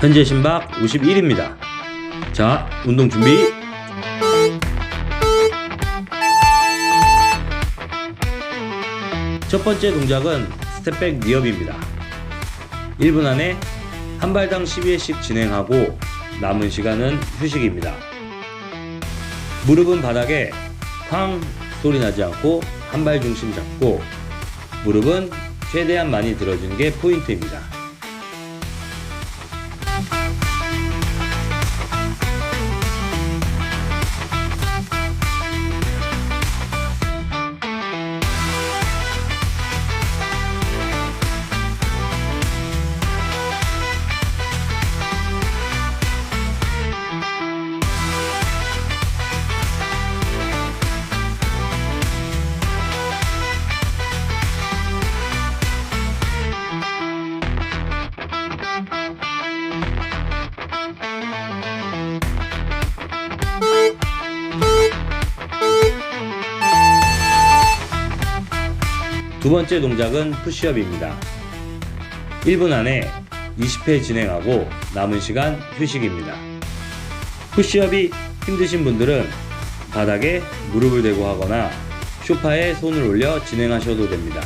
현재 심박 51입니다. 자, 운동 준비. 첫 번째 동작은 스텝백 니업입니다. 1분 안에 한 발당 12회씩 진행하고 남은 시간은 휴식입니다. 무릎은 바닥에 쾅 소리 나지 않고 한 발 중심 잡고 무릎은 최대한 많이 들어주는 게 포인트입니다. 두 번째 동작은 푸시업입니다. 1분 안에 20회 진행하고 남은 시간 휴식입니다. 푸시업이 힘드신 분들은 바닥에 무릎을 대고 하거나 쇼파에 손을 올려 진행하셔도 됩니다.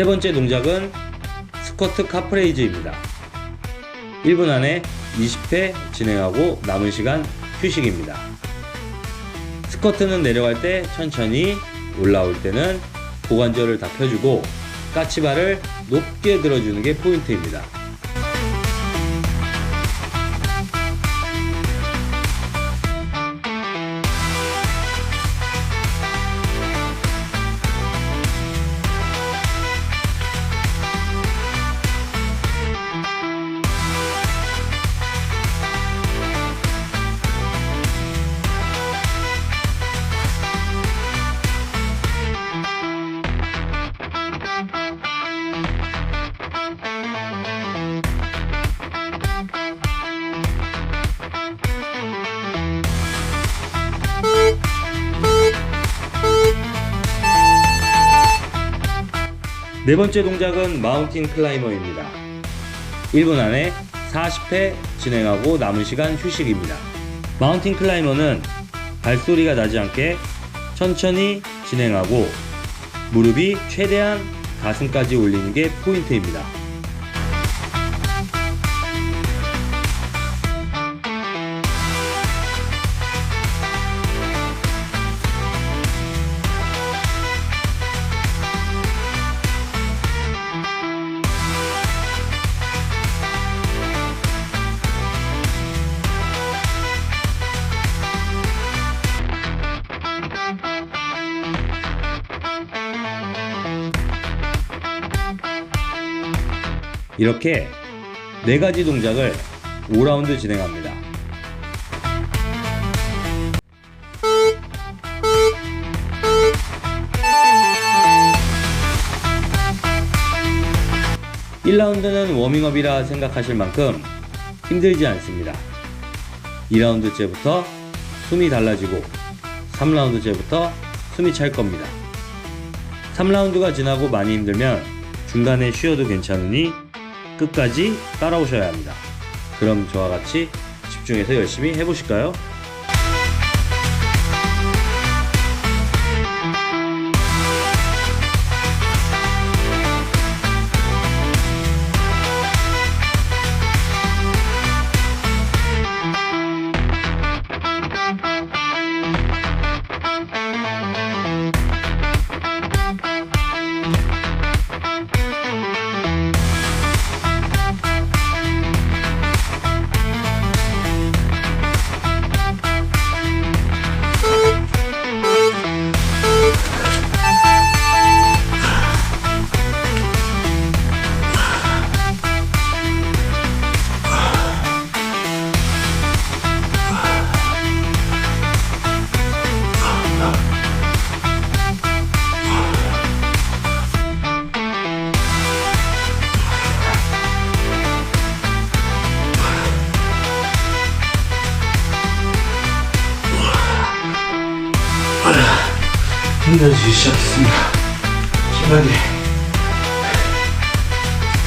세 번째 동작은 스쿼트 카프레이즈입니다. 1분 안에 20회 진행하고 남은 시간 휴식입니다. 스쿼트는 내려갈 때 천천히 올라올 때는 고관절을 다 펴주고 까치발을 높게 들어주는 게 포인트입니다. 네 번째 동작은 마운틴 클라이머입니다. 1분 안에 40회 진행하고 남은 시간 휴식입니다. 마운틴 클라이머는 발소리가 나지 않게 천천히 진행하고 무릎이 최대한 가슴까지 올리는 게 포인트입니다. 이렇게 네 가지 동작을 5라운드 진행합니다. (1라운드는) 워밍업이라 생각하실 만큼 힘들지 않습니다. 2라운드째부터 숨이 달라지고 3라운드째부터 숨이 찰 겁니다. 3라운드가 지나고 많이 힘들면 중간에 쉬어도 괜찮으니 끝까지 따라오셔야 합니다. 그럼 저와 같이 집중해서 열심히 해보실까요?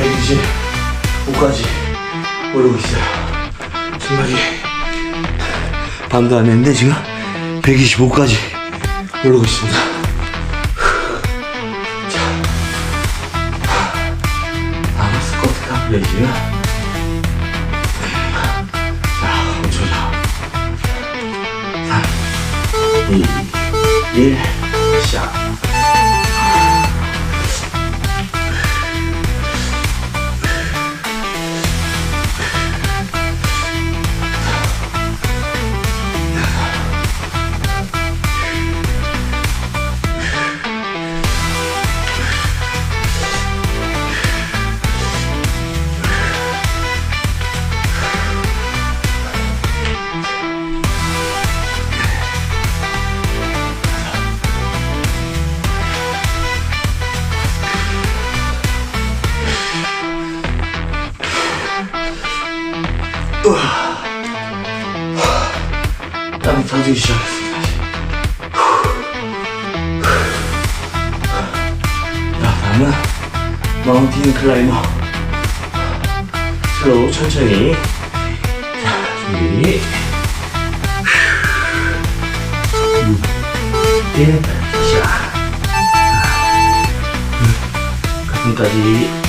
125까지 오르고 있어요. 심하게 밤도 안 했는데 지금 125까지 오르고 있습니다. 자, 다음 스쿼트 카플레이즈. 자, 5초죠. 3, 2, 1, 터지기 시작했습니다. 자, 다음은 마운틴 클라이머. 슬로우 천천히. 자, 준비. 1, 시작. 가슴까지.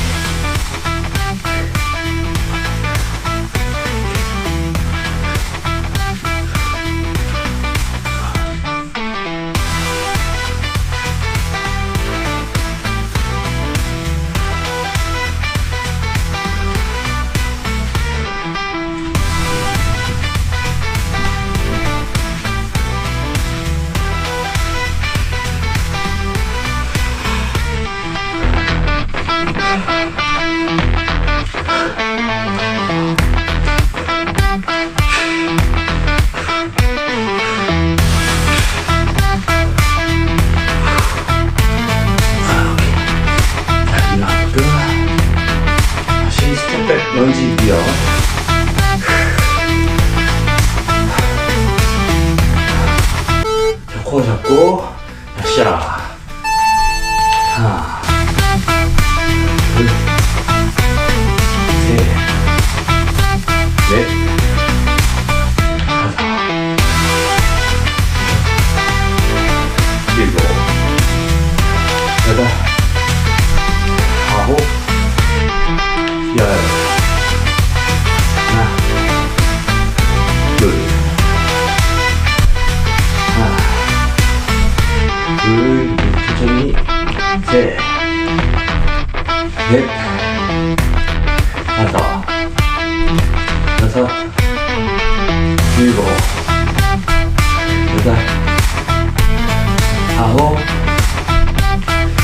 아홉,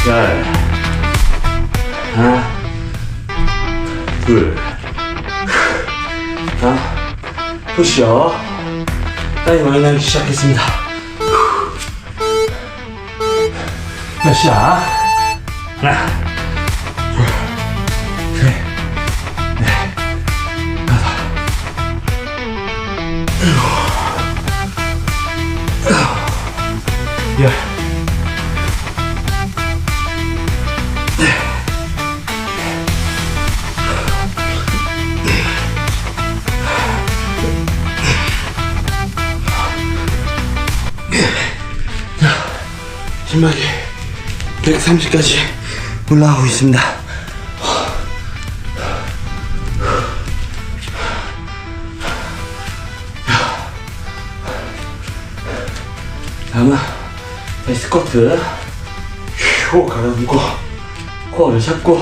열, 하나, 둘, 자, 푸시업. 땀이 많이 나기 시작했습니다. 몇 시야? 하나, 둘, 셋, 넷, 다섯. 심하게 130까지 올라가고 있습니다. 다음은 스쿼트 휴 가라앉고 코어를 잡고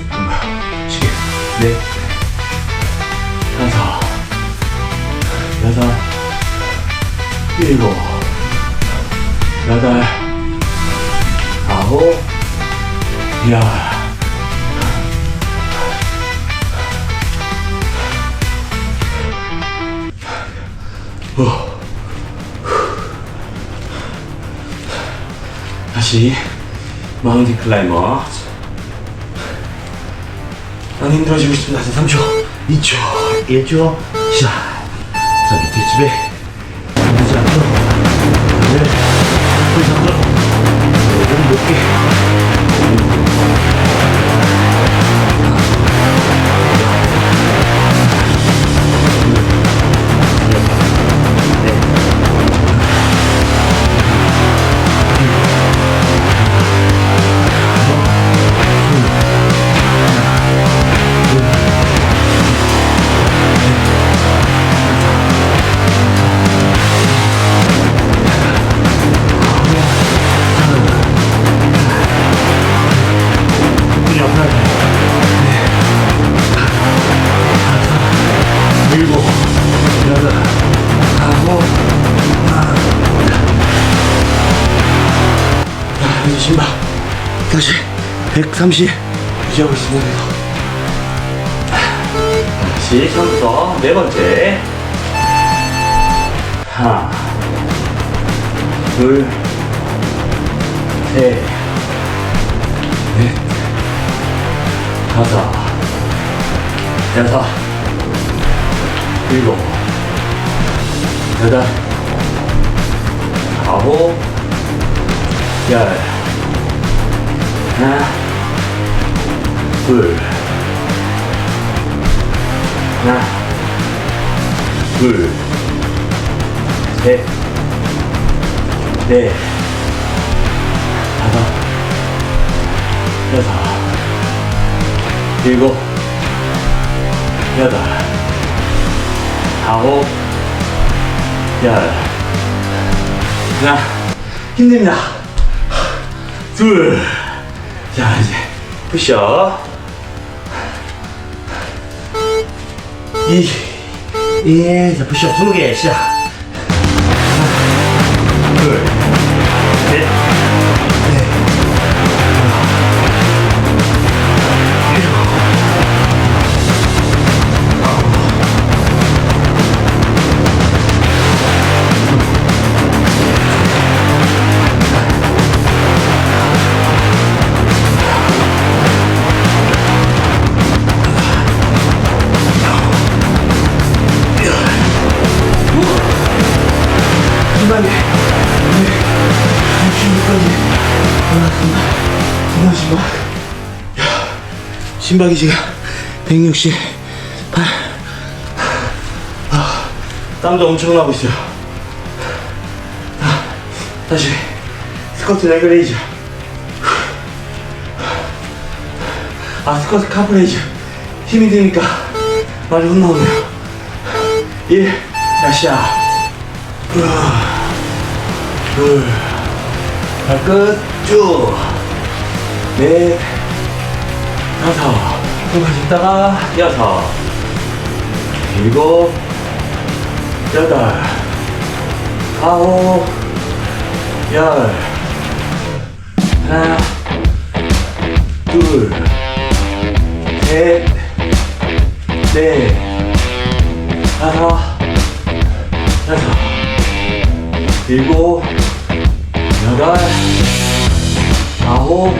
일곱, 여덟, 아홉, 열. 오. 다시 마운틴 클라이머 안 힘들어지고 싶습니다 3초 2초 1초 시작 자 밑에 집에 몸높 다시 130 유지하고 있습니다. 다시 처음부터 네 번째. 하나, 둘, 셋, 넷, 다섯, 여섯, 일곱, 여덟, 아홉, 열. 하나, 둘, 하나, 둘, 셋, 넷, 다섯, 여섯, 일곱, 여덟, 아홉, 열. 하나, 힘냅니다. 둘. 자, 이제 푸셔. 이, 예, 자, 푸셔 20개 시작. 신박이 지금 168. 아, 땀도 엄청 나고 있어요. 아, 다시 스쿼트 레그레이즈. 아, 스쿼트 카프레이즈. 힘이 드니까 많이 혼나오네요. 1, 다시야. 둘, 발 끝 쭉, 넷, 다섯, 조금만 있다가 여섯, 일곱, 여덟, 아홉, 열, 하나, 둘, 셋, 넷, 다섯, 여섯, 일곱, 여덟, 아홉,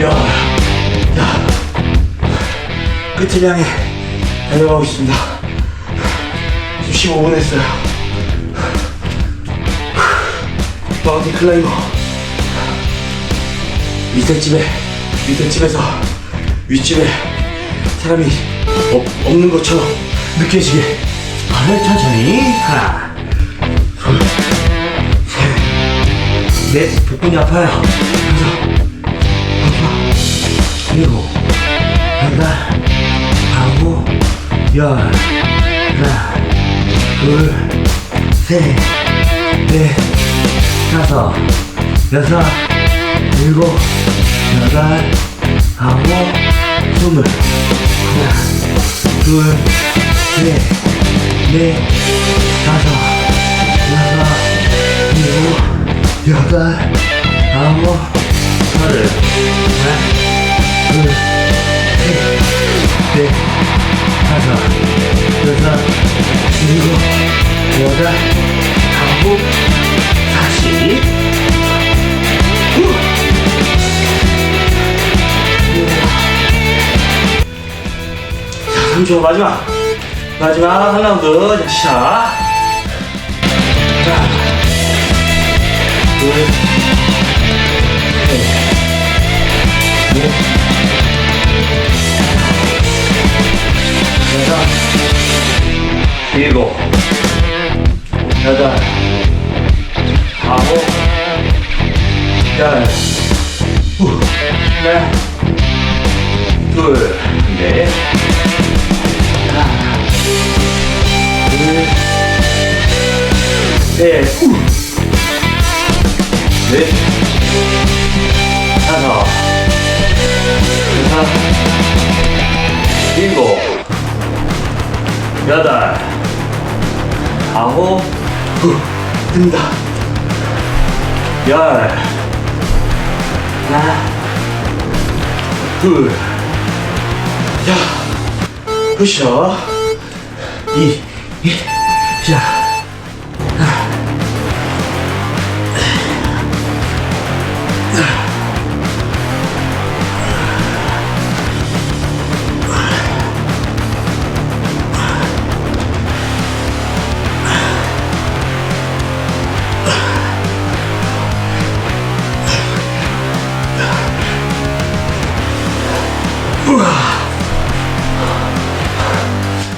열. 자, 끝을 향해 달려가고 있습니다. 지금 15분 했어요. 마운틴 클라이머. 밑에 집에, 밑에 집에서 윗집에 사람이 없, 없는 것처럼 느껴지게. 발을 천천히. 하나. 넷, 복근이 아파요. 여섯, 일곱, 여덟, 열. 하나, 둘, 셋, 넷, 다섯, 여섯, 일곱, 여덟, 아홉, 스물. 하나, 둘, 셋, 넷, 다섯, 여섯, 일곱, 여덟, 아홉, 서른, 하나, 자, 3초 마지막. 마지막 한 라운드. 자, 시작. 하나, 둘, 셋, 넷, 여섯, 일곱, 여덟, 아홉, 열, 후, 넷, 둘, 넷, 네. 네. 셋, 넷, 다섯, 여섯, 일곱, 여덟, 아홉, 후, 뜬다. 열, 하나, 둘, 야, 푸셔, 이, 이, 시작.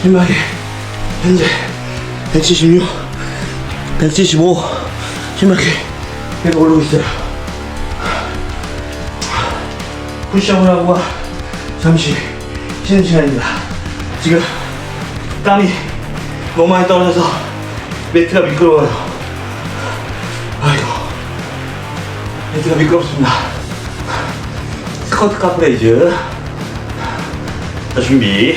1마리 현재 176, 175 심하게 계속 오르고 있어요. 푸시업을 하고 잠시 쉬는 시간입니다. 지금 땀이 너무 많이 떨어져서 매트가 미끄러워요. 아이고 매트가 미끄럽습니다. 스쿼트 카프레이즈 준비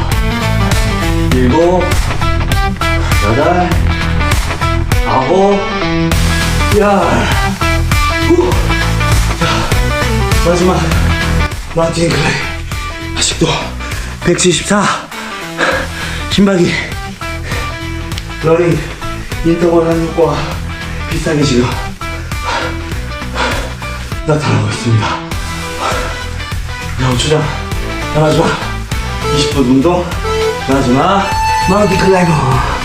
일곱, 여덟, 아홉, 열. 후. 자, 마지막 마운틴 클라이. 아직도 174. 심박이 러닝 인터벌 것과 비슷하게 지금 나타나고 있습니다. 자, 5초전. 자, 마지막 20분 운동. 마지막 마운틴 클라이머.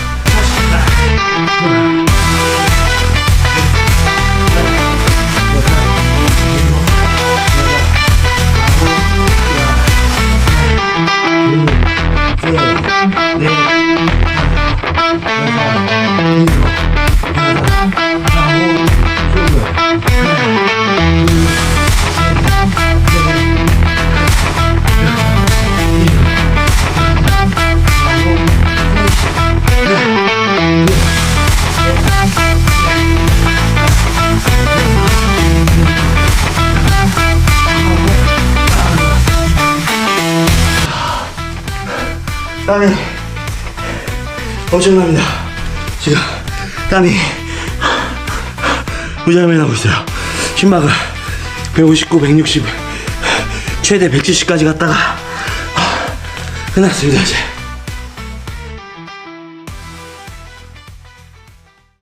땀이 엄청납니다. 지금 땀이 무지하게 나고 있어요. 심박을 159, 160, 최대 170까지 갔다가 끝났습니다 이제.